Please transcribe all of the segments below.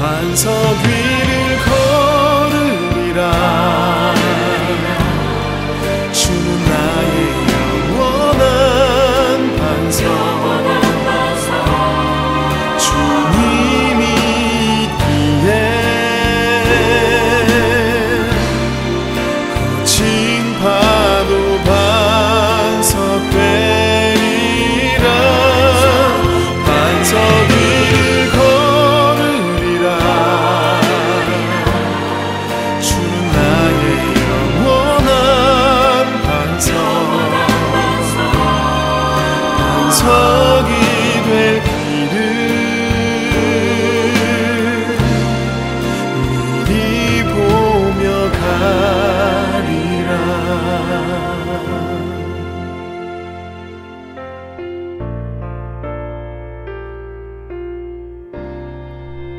반석 위를 걸으리라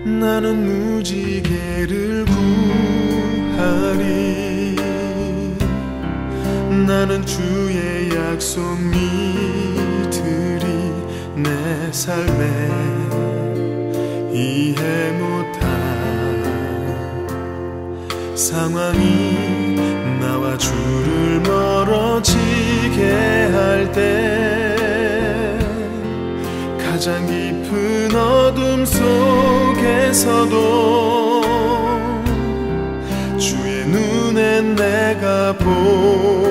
나는 무지개를 구하리. 나는 주의 약속 믿으리. 내 삶에 이해 못한 상황이 나와 주를 멀어지게 할 때 가장 깊은 어둠 속에서도 주의 눈엔 내가 보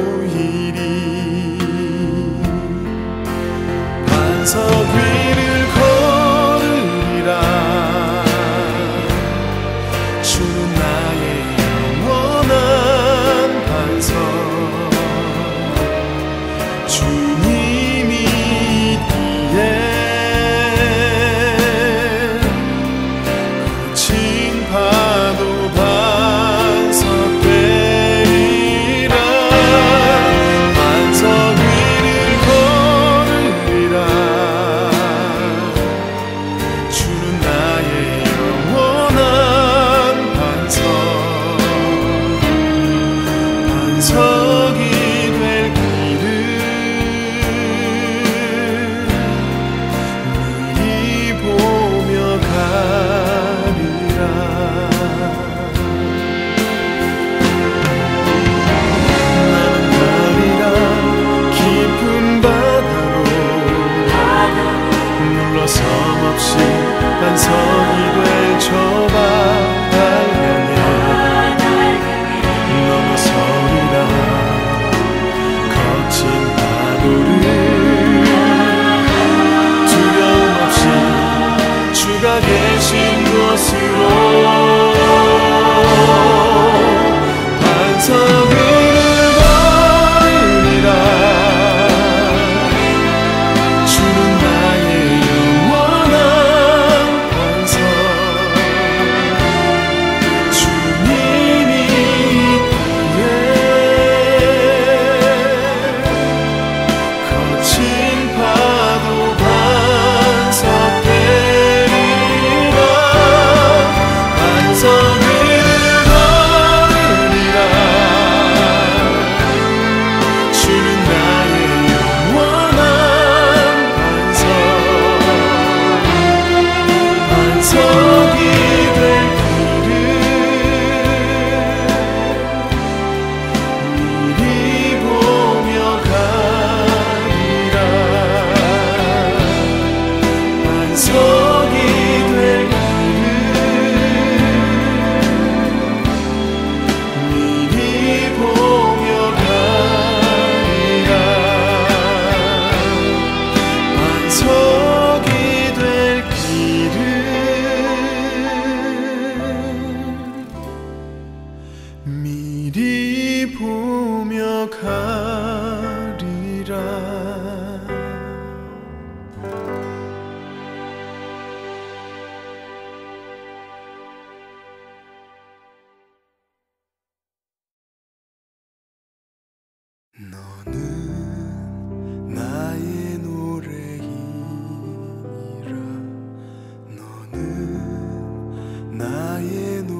나의 눈